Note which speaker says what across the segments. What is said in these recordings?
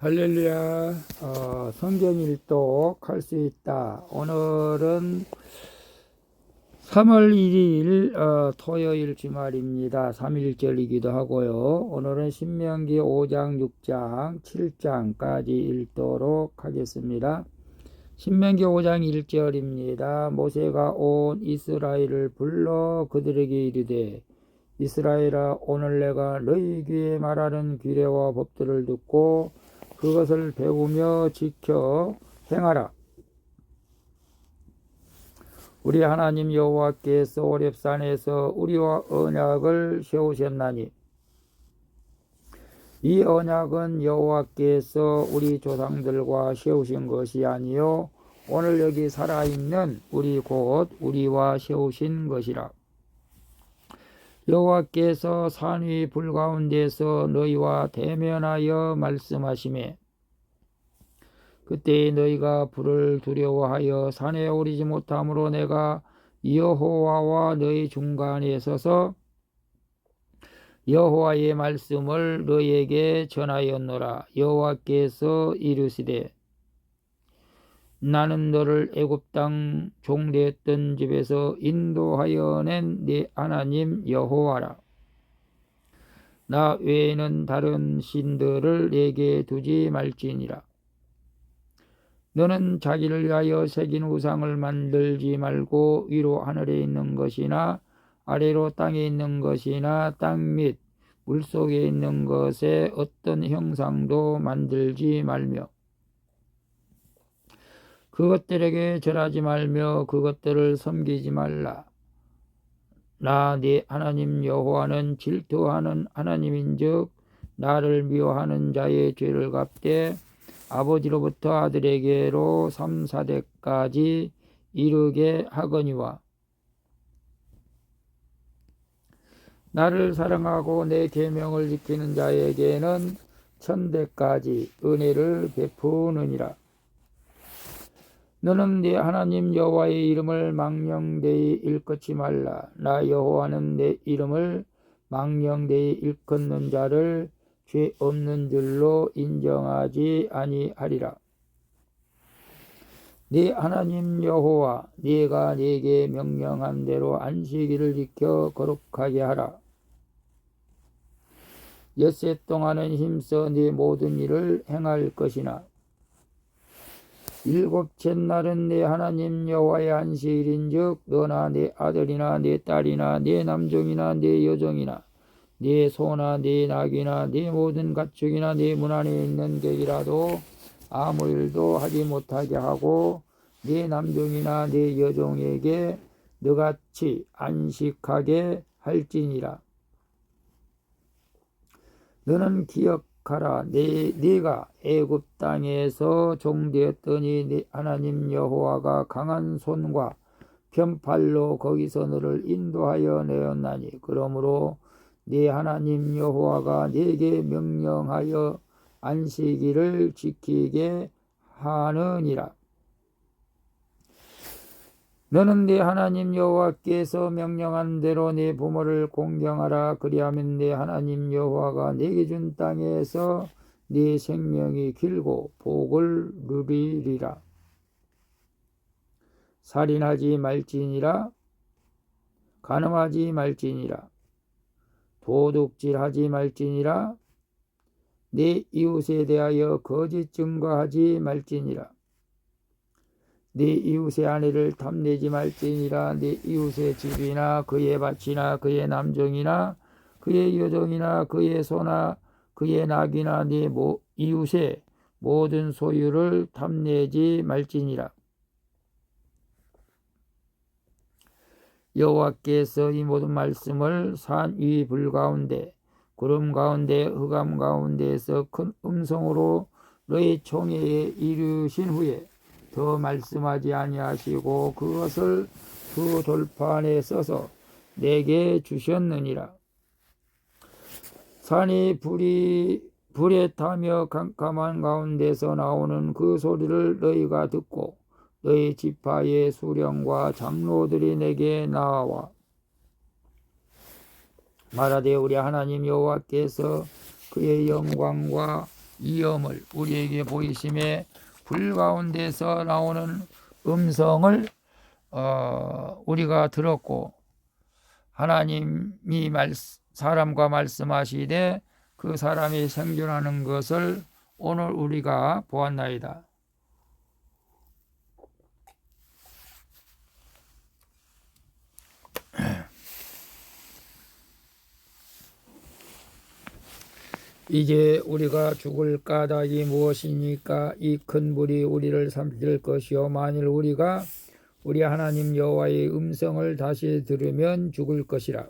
Speaker 1: 할렐루야, 어, 성경 일독 할 수 있다. 오늘은 3월 1일 어, 토요일 주말입니다. 3일절이기도 하고요. 오늘은 신명기 5장, 6장, 7장까지 읽도록 하겠습니다. 신명기 5장 1절입니다. 모세가 온 이스라엘을 불러 그들에게 이르되 이스라엘아 오늘 내가 너희 귀에 말하는 규례와 법들을 듣고 그것을 배우며 지켜 행하라. 우리 하나님 여호와께서 오렙산에서 우리와 언약을 세우셨나니 이 언약은 여호와께서 우리 조상들과 세우신 것이 아니요 오늘 여기 살아있는 우리 곧 우리와 세우신 것이라. 여호와께서 산 위 불 가운데서 너희와 대면하여 말씀하시매 그때 너희가 불을 두려워하여 산에 오르지 못함으로 내가 여호와와 너희 중간에 서서 여호와의 말씀을 너희에게 전하였노라. 여호와께서 이르시되 나는 너를 애굽 땅 종되었던 집에서 인도하여 낸 네 하나님 여호와라. 나 외에는 다른 신들을 내게 두지 말지니라. 너는 자기를 위하여 새긴 우상을 만들지 말고 위로 하늘에 있는 것이나 아래로 땅에 있는 것이나 땅 및 물속에 있는 것에 어떤 형상도 만들지 말며 그것들에게 절하지 말며 그것들을 섬기지 말라. 나 네 하나님 여호와는 질투하는 하나님인즉 나를 미워하는 자의 죄를 갚되 아버지로부터 아들에게로 3, 4대까지 이르게 하거니와 나를 사랑하고 내 계명을 지키는 자에게는 천대까지 은혜를 베푸느니라. 너는 네 하나님 여호와의 이름을 망령되이 일컫지 말라. 나 여호와는 내 이름을 망령되이 일컫는 자를 죄 없는 줄로 인정하지 아니하리라. 네 하나님 여호와 네가 네게 명령한 대로 안식일을 지켜 거룩하게 하라. 엿새 동안은 힘써 네 모든 일을 행할 것이나 일곱째 날은 내 하나님 여호와의 안식일인즉 너나 네 아들이나 네 딸이나 네 남종이나 네 여종이나 네 소나 네 낙이나 네 모든 가축이나 네 문 안에 있는 객이라도 아무 일도 하지 못하게 하고 네 남종이나 네 여종에게 너같이 안식하게 할지니라. 너는 기억 하라. 네, 네가 애굽 땅에서 종되었더니 네 하나님 여호와가 강한 손과 편팔로 거기서 너를 인도하여 내었나니 그러므로 네 하나님 여호와가 네게 명령하여 안식일을 지키게 하느니라. 너는 네 하나님 여호와께서 명령한 대로 네 부모를 공경하라. 그리하면 네 하나님 여호와가 네게 준 땅에서 네 생명이 길고 복을 누리리라. 살인하지 말지니라. 간음하지 말지니라. 도둑질하지 말지니라. 네 이웃에 대하여 거짓 증거하지 말지니라 네 이웃의 아내를 탐내지 말지니라. 네 이웃의 집이나 그의 밭이나 그의 남종이나 그의 여종이나 그의 소나 그의 낙이나 네 이웃의 모든 소유를 탐내지 말지니라. 여호와께서 이 모든 말씀을 산 위 불 가운데 구름 가운데 흑암 가운데에서 큰 음성으로 너희 총회에 이르신 후에 더 말씀하지 아니하시고 그것을 그 돌판에 써서 내게 주셨느니라. 산이 불이 불에 타며 깜깜한 가운데서 나오는 그 소리를 너희가 듣고 너희 지파의 수령과 장로들이 내게 나와 말하되 우리 하나님 여호와께서 그의 영광과 이음을 우리에게 보이심에 불 가운데서 나오는 음성을 어, 우리가 들었고 하나님이 말, 사람과 말씀하시되 그 사람이 생존하는 것을 오늘 우리가 보았나이다. 이제 우리가 죽을 까닭이 무엇이니까 이 큰 불이 우리를 삼킬 것이요 만일 우리가 우리 하나님 여호와의 음성을 다시 들으면 죽을 것이라.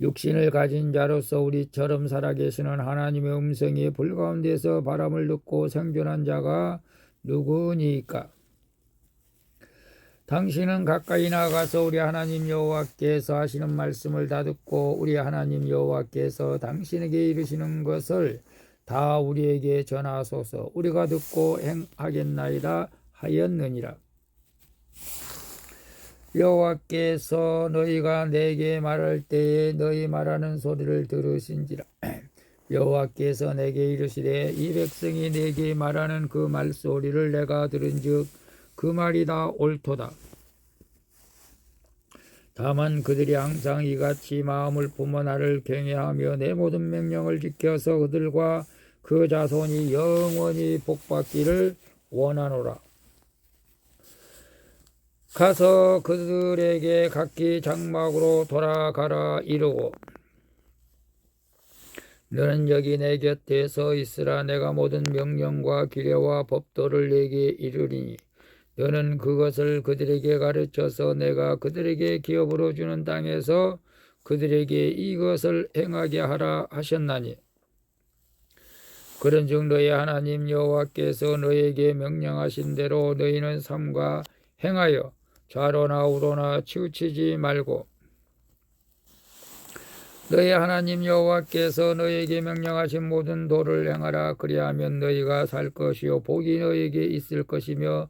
Speaker 1: 육신을 가진 자로서 우리처럼 살아계시는 하나님의 음성이 불 가운데서 바람을 듣고 생존한 자가 누구니까? 당신은 가까이 나가서 우리 하나님 여호와께서 하시는 말씀을 다 듣고 우리 하나님 여호와께서 당신에게 이르시는 것을 다 우리에게 전하소서 우리가 듣고 행하겠나이다 하였느니라. 여호와께서 너희가 내게 말할 때에 너희 말하는 소리를 들으신지라. 여호와께서 내게 이르시되 이 백성이 내게 말하는 그 말소리를 내가 들은즉 그 말이 다 옳도다. 다만 그들이 항상 이같이 마음을 품어 나를 경외하며 내 모든 명령을 지켜서 그들과 그 자손이 영원히 복받기를 원하노라. 가서 그들에게 각기 장막으로 돌아가라 이르고 너는 여기 내 곁에 서 있으라 내가 모든 명령과 기례와 법도를 내게 이르리니 너는 그것을 그들에게 가르쳐서 내가 그들에게 기업으로 주는 땅에서 그들에게 이것을 행하게 하라 하셨나니. 그런즉 너희 하나님 여호와께서 너에게 명령하신 대로 너희는 삼가 행하여 좌로나 우로나 치우치지 말고 너희 하나님 여호와께서 너에게 명령하신 모든 도를 행하라. 그리하면 너희가 살 것이요 복이 너에게 있을 것이며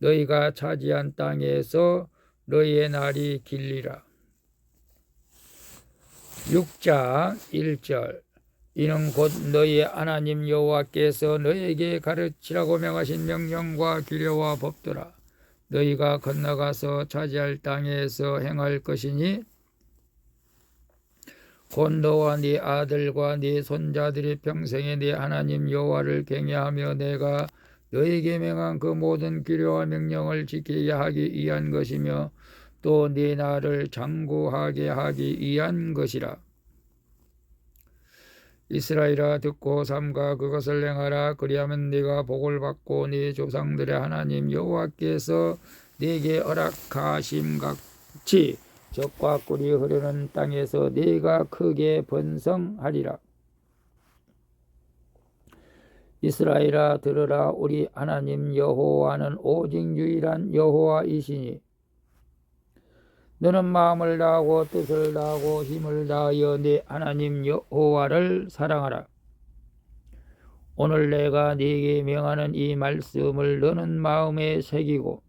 Speaker 1: 너희가 차지한 땅에서 너희의 날이 길리라. 6장 1절 이는 곧 너희의 하나님 여호와께서 너희에게 가르치라고 명하신 명령과 규례와 법도라. 너희가 건너가서 차지할 땅에서 행할 것이니 곧 너와 네 아들과 네 손자들이 평생에 네 하나님 여호와를 경외하며 내가 너에게 명한 그 모든 규례와 명령을 지키게 하기 위한 것이며 또 네 나를 장구하게 하기 위한 것이라. 이스라엘아 듣고 삼가 그것을 행하라 그리하면 네가 복을 받고 네 조상들의 하나님 여호와께서 네게 허락하심 같이 적과 꿀이 흐르는 땅에서 네가 크게 번성하리라. 이스라엘아 들으라 우리 하나님 여호와는 오직 유일한 여호와이시니 너는 마음을 다하고 뜻을 다하고 힘을 다하여 네 하나님 여호와를 사랑하라. 오늘 내가 네게 명하는 이 말씀을 너는 마음에 새기고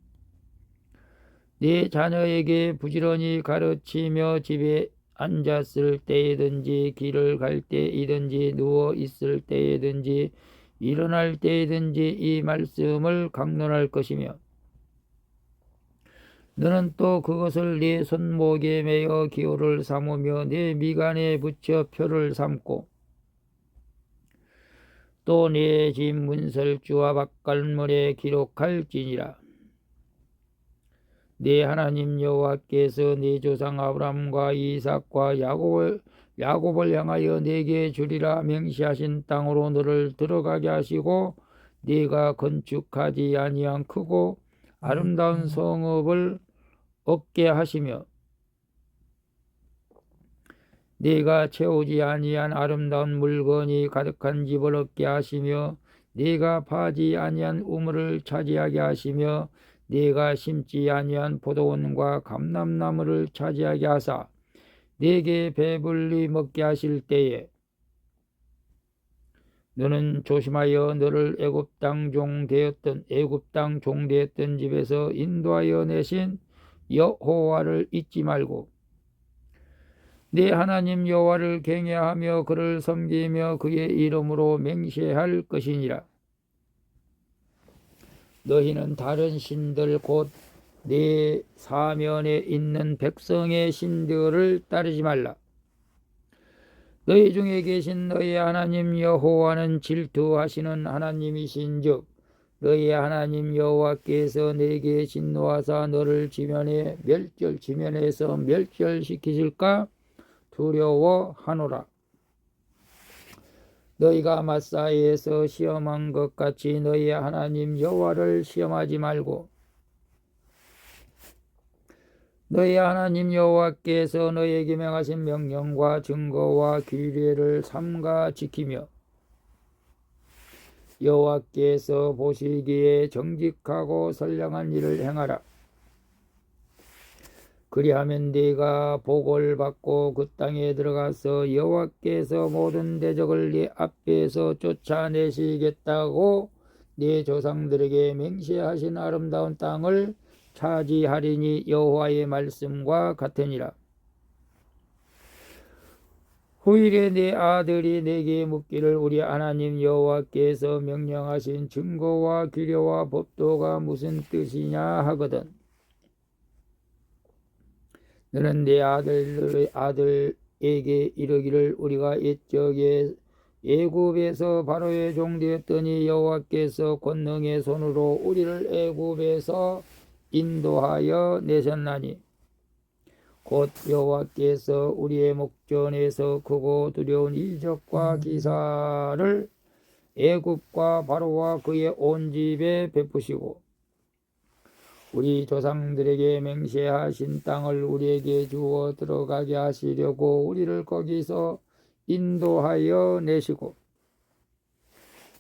Speaker 1: 네 자녀에게 부지런히 가르치며 집에 앉았을 때이든지 길을 갈 때이든지 누워 있을 때이든지 일어날 때이든지 이 말씀을 강론할 것이며 너는 또 그것을 네 손목에 매어 기호를 삼으며 네 미간에 붙여 표를 삼고 또 네 집 문설주와 바깥물에 기록할지니라. 네 하나님 여호와께서 네 조상 아브람과 이삭과 야곱을 야곱을 향하여 네게 주리라 명시하신 땅으로 너를 들어가게 하시고 네가 건축하지 아니한 크고 아름다운 음. 성읍을 얻게 하시며 네가 채우지 아니한 아름다운 물건이 가득한 집을 얻게 하시며 네가 파지 아니한 우물을 차지하게 하시며 네가 심지 아니한 포도원과 감람나무를 차지하게 하사 네게 배불리 먹게 하실 때에 너는 조심하여 너를 애굽 땅 종되었던 애굽 땅 종되었던 집에서 인도하여 내신 여호와를 잊지 말고 내 하나님 여호와를 경외하며 그를 섬기며 그의 이름으로 맹세할 것이니라. 너희는 다른 신들 곧 내 사면에 있는 백성의 신들을 따르지 말라. 너희 중에 계신 너희 하나님 여호와는 질투하시는 하나님이신즉 너희 하나님 여호와께서 내게 진노하사 너를 지면에 멸절 지면에서 멸절시키실까 두려워하노라. 너희가 마사에서 시험한 것 같이 너희 하나님 여호와를 시험하지 말고 너희 하나님 여호와께서 너희에게 명하신 명령과 증거와 규례를 삼가 지키며 여호와께서 보시기에 정직하고 선량한 일을 행하라. 그리하면 네가 복을 받고 그 땅에 들어가서 여호와께서 모든 대적을 네 앞에서 쫓아내시겠다고 네 조상들에게 맹세하신 아름다운 땅을 차지하리니 여호와의 말씀과 같으니라. 후일에 내 아들이 내게 묻기를 우리 하나님 여호와께서 명령하신 증거와 규례와 법도가 무슨 뜻이냐 하거든. 너는 내 아들의 아들에게 이르기를 우리가 옛적에 애굽에서 바로의 종되었더니 여호와께서 권능의 손으로 우리를 애굽에서 인도하여 내셨나니 곧 여호와께서 우리의 목전에서 크고 두려운 이적과 기사를 애굽과 바로와 그의 온 집에 베푸시고 우리 조상들에게 맹세하신 땅을 우리에게 주어 들어가게 하시려고 우리를 거기서 인도하여 내시고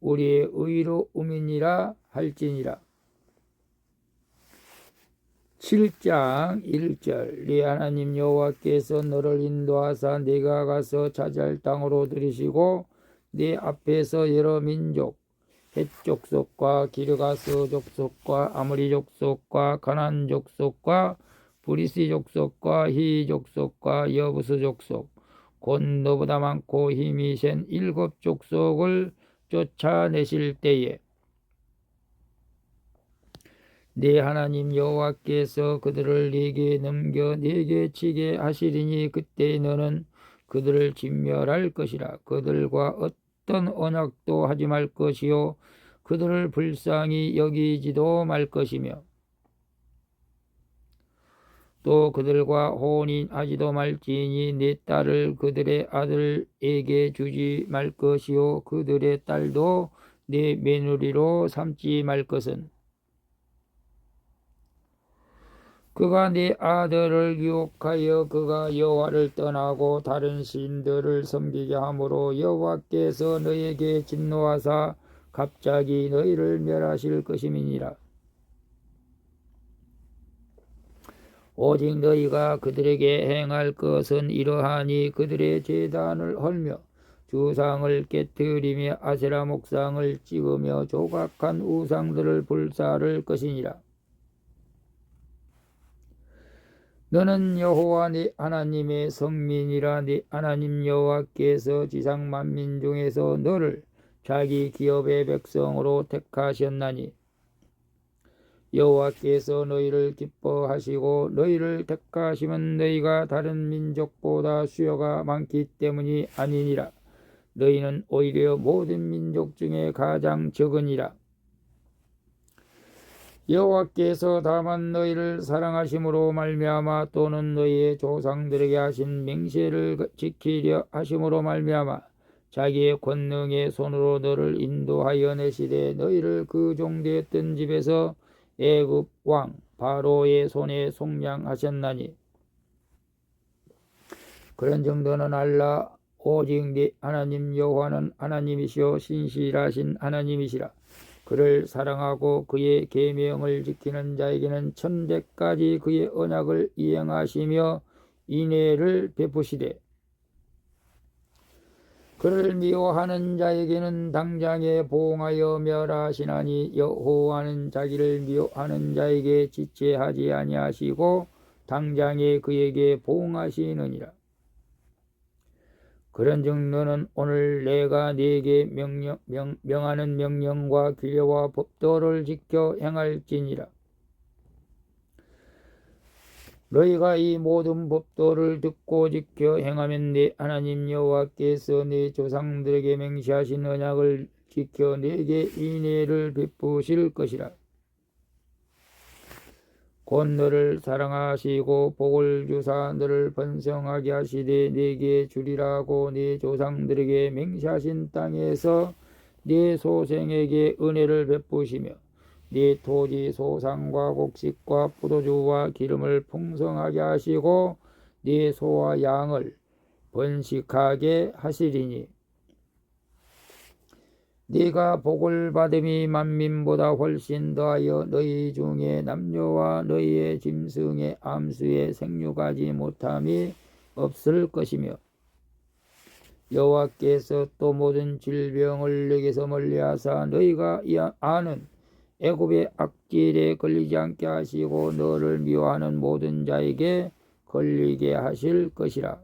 Speaker 1: 우리의 의로움이니라 할지니라. 7장 1절 네 하나님 여호와께서 너를 인도하사 네가 가서 차지할 땅으로 들이시고 네 앞에서 여러 민족 헷 족속과 기르가스 족속과 아무리 족속과 가난 족속과 브리스 족속과 히 족속과 여부스 족속 곧 너보다 많고 힘이 센 일곱 족속을 쫓아내실 때에 네 하나님 여호와께서 그들을 네게 넘겨 네게 치게 하시리니 그때 너는 그들을 진멸할 것이라. 그들과 어떤 언약도 하지 말 것이요. 그들을 불쌍히 여기지도 말 것이며 또 그들과 혼인하지도 말지니 내 딸을 그들의 아들에게 주지 말 것이요 그들의 딸도 내 며느리로 삼지 말 것은 그가 네 아들을 유혹하여 그가 여호와를 떠나고 다른 신들을 섬기게 하므로 여호와께서 너에게 진노하사 갑자기 너희를 멸하실 것임이니라. 오직 너희가 그들에게 행할 것은 이러하니 그들의 재단을 헐며 주상을 깨뜨리며 아세라 목상을 찍으며 조각한 우상들을 불사를 것이니라. 너는 여호와 네 하나님의 성민이라 네 하나님 여호와께서 지상 만민 중에서 너를 자기 기업의 백성으로 택하셨나니 여호와께서 너희를 기뻐하시고 너희를 택하시면 너희가 다른 민족보다 수요가 많기 때문이 아니니라. 너희는 오히려 모든 민족 중에 가장 적으니라. 여호와께서 다만 너희를 사랑하심으로 말미암아 또는 너희의 조상들에게 하신 맹세를 지키려 하심으로 말미암아 자기의 권능의 손으로 너를 인도하여 내시되 너희를 그 종되었던 집에서 애굽 왕 바로의 손에 속량하셨나니 그런 정도는 알라 오직 네 하나님 여호와는 하나님이시요 신실하신 하나님이시라. 그를 사랑하고 그의 계명을 지키는 자에게는 천대까지 그의 언약을 이행하시며 인애를 베푸시되 그를 미워하는 자에게는 당장에 보응하여 멸하시나니 여호와는 자기를 미워하는 자에게 지체하지 아니하시고 당장에 그에게 보응하시느니라. 그런즉 너는 오늘 내가 네게 명령, 명, 명하는 명령과 규례와 법도를 지켜 행할지니라. 너희가 이 모든 법도를 듣고 지켜 행하면 네 하나님 여호와께서 네 조상들에게 맹시하신 언약을 지켜 네게 인애를 베푸실 것이라. 곧 너를 사랑하시고 복을 주사 너를 번성하게 하시되 네게 주리라고 네 조상들에게 맹시하신 땅에서 네 소생에게 은혜를 베푸시며 네 토지 소상과 곡식과 포도주와 기름을 풍성하게 하시고 네 소와 양을 번식하게 하시리니 네가 복을 받음이 만민보다 훨씬 더하여 너희 중에 남녀와 너희의 짐승의 암수에 생육하지 못함이 없을 것이며 여호와께서 또 모든 질병을 너에게서 멀리하사 너희가 아는 애굽의 악질에 걸리지 않게 하시고 너를 미워하는 모든 자에게 걸리게 하실 것이라.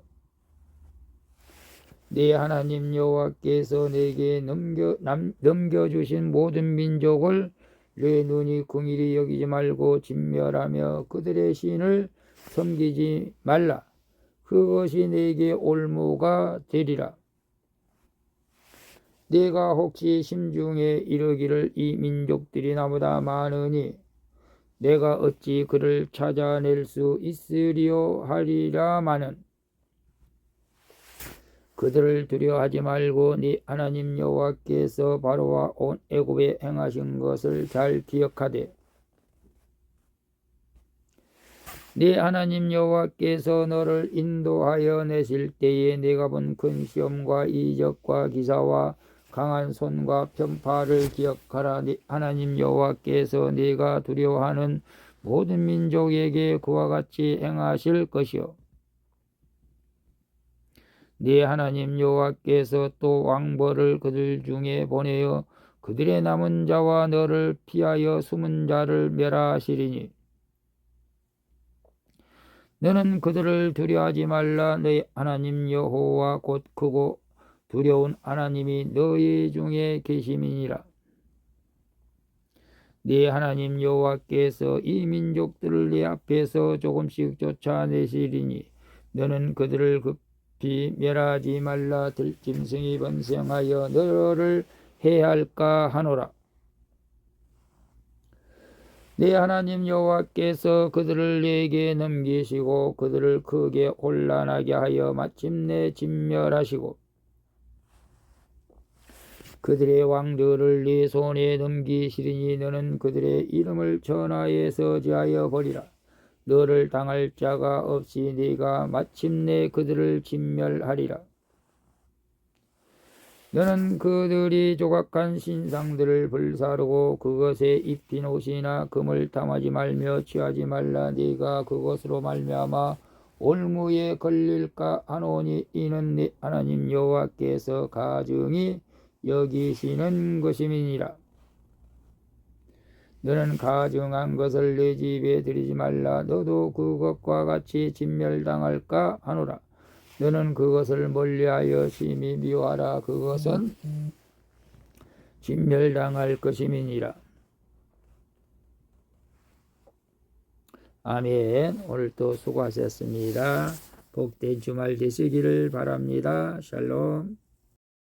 Speaker 1: 네 하나님 여호와께서 내게 넘겨 남, 넘겨주신 모든 민족을 내 눈이 궁일이 여기지 말고 진멸하며 그들의 신을 섬기지 말라. 그것이 내게 올무가 되리라. 내가 혹시 심중에 이르기를 이 민족들이 나보다 많으니 내가 어찌 그를 찾아낼 수 있으리요 하리라마는? 그들을 두려워하지 말고 네 하나님 여호와께서 바로와 온 애굽에 행하신 것을 잘 기억하되 네 하나님 여호와께서 너를 인도하여 내실 때에 내가 본 큰 시험과 이적과 기사와 강한 손과 편파를 기억하라. 네 하나님 여호와께서 네가 두려워하는 모든 민족에게 그와 같이 행하실 것이요. 네 하나님 여호와께서 또 왕벌을 그들 중에 보내어 그들의 남은 자와 너를 피하여 숨은 자를 멸하시리니. 너는 그들을 두려워하지 말라. 너희 하나님 여호와 곧 크고 두려운 하나님이 너희 중에 계심이니라 네 하나님 여호와께서 이 민족들을 네 앞에서 조금씩 쫓아내시리니 너는 그들을 급 깊이 멸하지 말라 들짐승이 번성하여 너를 해할까 하노라. 내 하나님 여호와께서 그들을 내게 넘기시고 그들을 크게 혼란하게 하여 마침내 진멸하시고 그들의 왕들을 네 손에 넘기시리니 너는 그들의 이름을 전하에서 지하여 버리라. 너를 당할 자가 없이 네가 마침내 그들을 진멸하리라. 너는 그들이 조각한 신상들을 불사르고 그것에 입힌 옷이나 금을 담하지 말며 취하지 말라 네가 그것으로 말미암아 올무에 걸릴까 하노니 이는 네 하나님 여호와께서 가증히 여기시는 것임이니라. 너는 가증한 것을 내 집에 들이지 말라. 너도 그것과 같이 진멸당할까 하노라. 너는 그것을 멀리하여 심히 미워하라. 그것은 진멸당할 것임이니라. 아멘. 오늘도 수고하셨습니다. 복된 주말 되시기를 바랍니다. 샬롬.